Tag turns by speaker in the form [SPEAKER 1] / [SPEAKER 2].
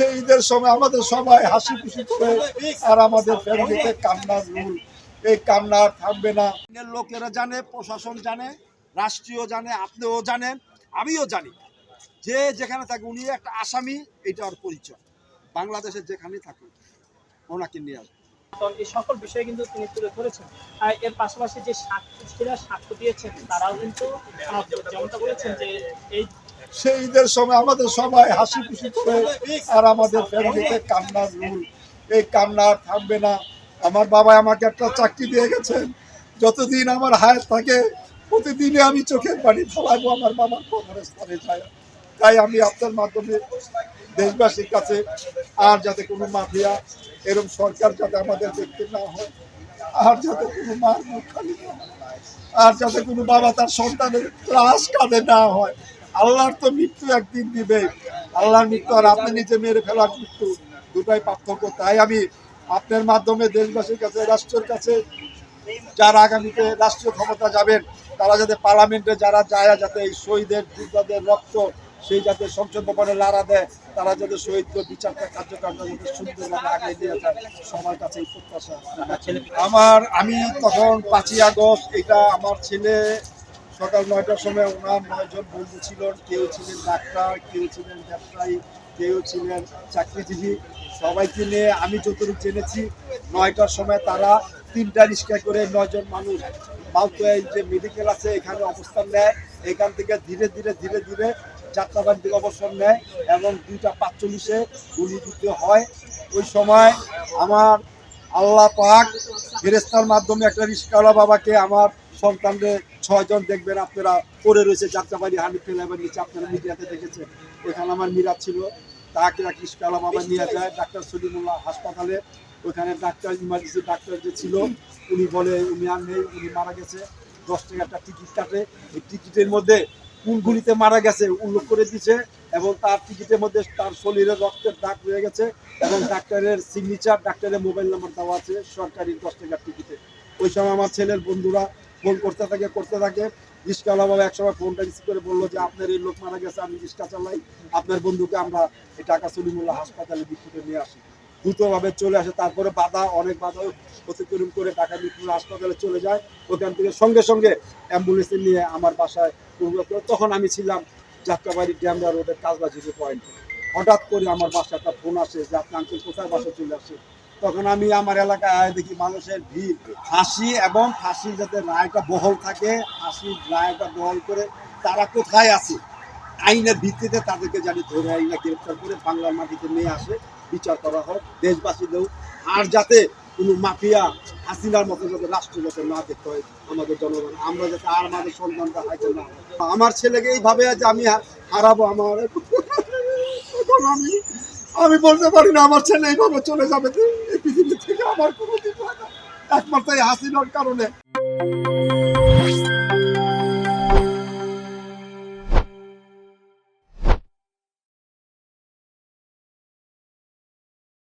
[SPEAKER 1] সেই ঈদের সময় আমাদের সবাই হাসি খুশি করে আর আমাদের ফ্যামিলিতে কান্নার রুল এই কান্না থাকবে না। লোকেরা জানে প্রশাসন জানে রাষ্ট্রীয় জানে আপনিও জানেন আমিও জানি। যে যেখানে থাকে উনি একটা আসামি এটা ওর পরিচয়। বাংলাদেশের যেখানে থাকুন ওনাকে নিয়ে আসবে।
[SPEAKER 2] তো এই সকল বিষয়ে কিন্তু তিনি তুলে ধরেছেন। আর এর পাশাপাশি যে সাক্ষীরা সাক্ষ্য দিয়েছেন তারাও কিন্তু যেমনটা বলেছেন যে এই
[SPEAKER 1] সেই ঈদের সময় আমাদের সবাই হাসি খুশি করে আর আমাদের ফ্যামিলিতে কান্নার রুল। এই কান্না থাকবে না। আমার বাবা আমাকে একটা চাকরি দিয়ে গেছেন। যতদিন আমার হায়াত থাকে প্রতিদিনে আমি চোখের পানি ফেলাবো আমার বাবার কবরের স্থানে যায়। তাই আমি আপনার মাধ্যমে দেশবাসীর কাছে আর যাতে কোনো মাফিয়া এরকম সরকার যাতে আমাদের দেখতে না হয়, আর যাতে কোনো মার মুখ খালি আর যাতে কোনো বাবা তার সন্তানের লাশ কাঁধে না হয় আল্লাহর তো মৃত্যু একদিন দিবে। আল্লাহর মৃত্যু আর আপনি নিজে মেরে ফেলার মৃত্যু, দুটাই পার্থক্য। তাই আমি আপনার মাধ্যমে দেশবাসীর কাছে, রাষ্ট্রের কাছে, যারা আগামীতে রাষ্ট্রীয় ক্ষমতা যাবেন, তারা যাতে পার্লামেন্টে যারা যায়, যাতে এই শহীদের যোদ্ধাদের রক্ত সেই যাতে সংসদ ভবনে লাড়া দেয়, তারা যাতে শহীদ বিচারটা কার্যক্রম যাতে সুন্দরভাবে আগে নিয়ে যায়, সবার কাছে আমার, আমি তখন পাঁচই আগস্ট, এটা আমার ছেলে সকাল নয়টার সময় ওনার নয়জন বন্ধু ছিল কেউ ছিলেন ডাক্তার, কেউ ছিলেন ব্যবসায়ী, কেউ ছিলেন চাকরিজীবী। সবাইকে নিয়ে আমি যতটুকু জেনেছি, নয়টার সময় তারা তিনটা রিক্সা করে নয়জন মানুষ মালতোয়ায় যে মেডিকেল আছে, এখানে অবস্থান নেয়। এখান থেকে ধীরে ধীরে ধীরে ধীরে যাত্রাবাড়ি থেকে অবসর নেয় এবং দুইটা পাঁচচল্লিশে দিতে হয়। ওই সময় আমার আল্লাহ পাক ফেরেস্তার মাধ্যমে একটা রিস্কাওয়ালা বাবাকে আমার সন্তানদের ছয়জন দেখবেন আপনারা পড়ে রয়েছে যাত্রাবাড়ি, হানিফ ফেলাবার নিচে আপনারা মিডিয়াতে দেখেছেন। ওইখানে আমার মিরাজ ছিল, তাকে এক রিস্কাওয়ালা বাবা নিয়ে যায়, ডাক্তার সলিমুল্লাহ হাসপাতালে। ওইখানে ডাক্তার ইমার্জেন্সি ডাক্তার যে ছিল, উনি বলে, উনি আর নেই, উনি মারা গেছে। দশ টাকা একটা টিকিট কাটে। এই টিকিটের মধ্যে কোন গুলিতে মারা গেছে, উল্লেখ করে দিছে এবং তার টিকিটের মধ্যে তার শরীরে রক্তের দাগ রয়ে গেছে এবং ডাক্তারের সিগনেচার ডাক্তারের মোবাইল নাম্বার দেওয়া আছে, সরকারি দশ টাকার টিকিটে ওই সময় আমার ছেলের বন্ধুরা ফোন করতে থাকে করতে থাকে। রিক্সাওয়ালা বাবা একসময় ফোনটা রিসিভ করে বলল যে, আপনার এই লোক মারা গেছে, আমি রিক্সা চালাই। আপনার বন্ধুকে আমরা এই টাকা সলিমুল্লাহ হাসপাতালে বিক্ষুটে নিয়ে আসি। দ্রুতভাবে চলে আসে। তারপরে বাধা, অনেক বাধা অতিক্রম করে ঢাকা মিরপুর হাসপাতালে চলে যায়। ওখান থেকে সঙ্গে সঙ্গে অ্যাম্বুলেন্সে নিয়ে আমার বাসায় তখন আমি ছিলাম যাত্রাবাড়ি ড্যামরা রোডের কাজবাজির পয়েন্টে হঠাৎ করে আমার বাসায় একটা ফোন আসে যে, আপনার আঙ্কেল কোথায়? বাসা চলে আসে তখন আমি আমার এলাকায় দেখি মানুষের ভিড়। ফাঁসি এবং ফাঁসির যাতে রায়টা বহল থাকে ফাঁসির রায়টা বহল করে তারা কোথায় আছে, আইনের ভিত্তিতে তাদেরকে জানি ধরে আইনা গ্রেপ্তার করে বাংলার মাটিতে নিয়ে আসে, বিচার করা হোক দেশবাসীদেরও আর যাতে কোনো মাফিয়া হাসিনার মতো যাতে রাষ্ট্র যাতে না দেখতে হয় আমাদের জনগণ, আমরা যাতে আর আমাদের সন্তানটা হাইতে না আমার ছেলেকে এইভাবে যে আমি হারাবো আমার। এখন আমি আমি বলতে পারি না, আমার ছেলে এইভাবে চলে যাবে এই পৃথিবী থেকে আমার কোনো দিন। একমাত্র এই হাসিনার কারণে